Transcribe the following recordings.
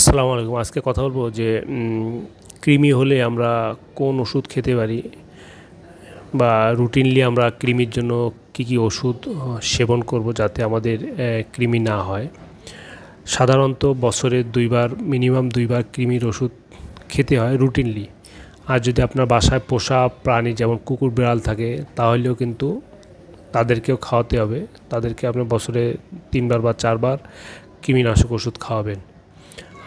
আসসালামু আলাইকুম। আজকে কথা বলব যে কৃমি হলে আমরা কোন ওষুধ খেতে পারি? বা রুটিনলি আমরা কৃমির জন্য কি কি ওষুধ সেবন করব যাতে আমাদের কৃমি না হয়? সাধারণত বছরে দুইবার, মিনিমাম দুইবার কৃমির ওষুধ খেতে হয় রুটিনলি। আর যদি আপনার বাসায় পোষা প্রাণী যেমন কুকুর, বিড়াল থাকে, তাহলেও কিন্তু তাদেরকেও খাওয়াতে হবে। তাদেরকে আপনার বছরে তিনবার বা চারবার কৃমিনাশক ওষুধ খাওয়াবেন।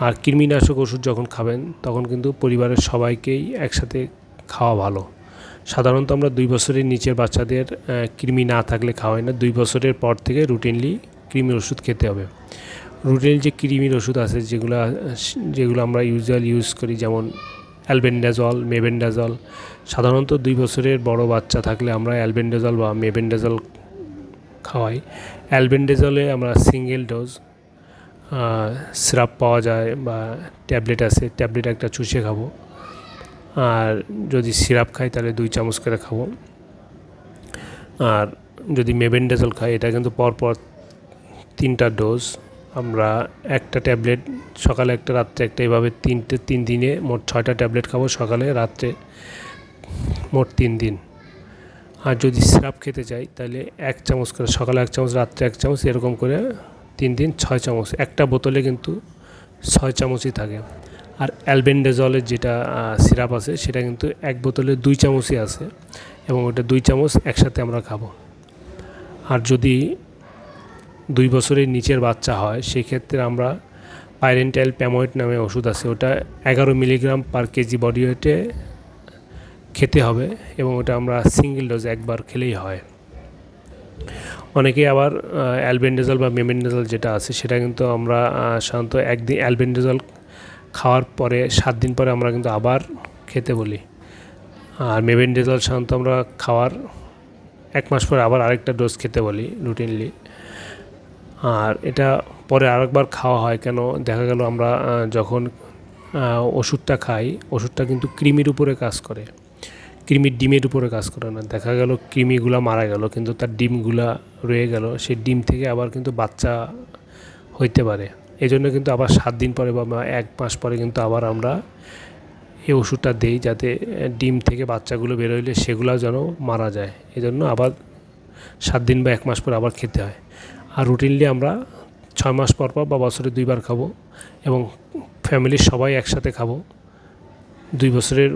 আর কৃমিনাশক ওষুধ যখন খাবেন, তখন কিন্তু পরিবারের সবাইকেই একসাথে খাওয়া ভালো। সাধারণত আমরা দুই বছরের নিচের বাচ্চাদের কৃমি না থাকলে খাওয়াই না। দুই বছরের পর থেকে রুটিনলি কৃমির ওষুধ খেতে হবে। রুটিন যে কৃমির ওষুধ আছে, যেগুলো যেগুলো আমরা ইউজুয়াল ইউজ করি, যেমন অ্যালবেন্ডাজল মেবেন্ডাজল সাধারণত দুই বছরের বড় বাচ্চা থাকলে আমরা অ্যালবেন্ডাজল বা মেবেন্ডাজল খাওয়াই। অ্যালবেন্ডাজলে আমরা সিঙ্গেল ডোজ সিরাপ পাওয়া যায় বা ট্যাবলেট আছে ট্যাবলেট একটা চুষে খাব। আর যদি সিরাপ খাই তাহলে দুই চামচ করে খাব। আর যদি মেবেন্ডাজল খাই, এটা কিন্তু পরপর তিনটা ডোজ আমরা একটা ট্যাবলেট সকালে একটা, রাত্রে একটা, এভাবে তিনটে, তিন দিনে মোট ছয়টা ট্যাবলেট খাব সকালে, রাত্রে মোট তিন দিন। আর যদি সিরাপ খেতে চাই, তাহলে এক চামচ করে, সকালে এক চামচ, রাত্রে এক চামচ, এরকম করে তিন দিন ছয় চামচ, একটা বোতলে কিন্তু ছয় চামচই থাকে। আর অ্যালবেন্ডাজলের যেটা সিরাপ আছে, সেটা কিন্তু এক বোতলে দুই চামচই আছে এবং ওটা দুই চামচ একসাথে আমরা খাব। আর যদি দুই বছরের নিচের বাচ্চা হয়, সেক্ষেত্রে আমরা পাইরেন্টাইল প্যাময়েড নামে ওষুধ আছে, ওটা এগারো মিলিগ্রাম পার কেজি বডি ওয়েটে খেতে হবে এবং ওটা আমরা সিঙ্গেল ডোজ একবার খেলেই হয়। অনেকে আবার অ্যালবেন্ডাজল বা মেমেন্ডাজল যেটা আছে, সেটা কিন্তু আমরা সাধারণত একদিন অ্যালবেন্ডাজল খাওয়ার পরে, সাত দিন পরে আমরা কিন্তু আবার খেতে বলি। আর মেবেন্ডাজল সাধারণত আমরা খাওয়ার এক মাস পরে আবার আরেকটা ডোজ খেতে বলি রুটিনলি আর এটা পরে আরেকবার খাওয়া হয় কেন, দেখা গেল আমরা যখন ওষুধটা খাই, ওষুধটা কিন্তু কৃমির উপরে কাজ করে। কৃমির ডিমের উপরে কাজ করে না। দেখা গেল কৃমিগুলা মারা গেল, কিন্তু তার ডিমগুলা রয়ে গেল। সেই ডিম থেকে আবার কিন্তু বাচ্চা হইতে পারে। এই জন্য কিন্তু আবার সাত দিন পরে বা এক মাস পরে কিন্তু আবার আমরা এই ওষুধটা দেই যাতে ডিম থেকে বাচ্চাগুলো বেরোইলে সেগুলো যেন মারা যায়। এই জন্য আবার সাত দিন বা এক মাস পর আবার খেতে হয়। আর রুটিনলি আমরা ছয় মাস পর পর বা বছরে দুইবার খাব এবং ফ্যামিলির সবাই একসাথে খাব। দুই বছরের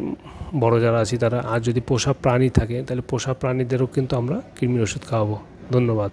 বড় যারা আছি, তারা আর যদি পোষা প্রাণী থাকে, তাহলে পোষা প্রাণীদেরও কিন্তু আমরা কৃমির ওষুধ খাওয়াবো। ধন্যবাদ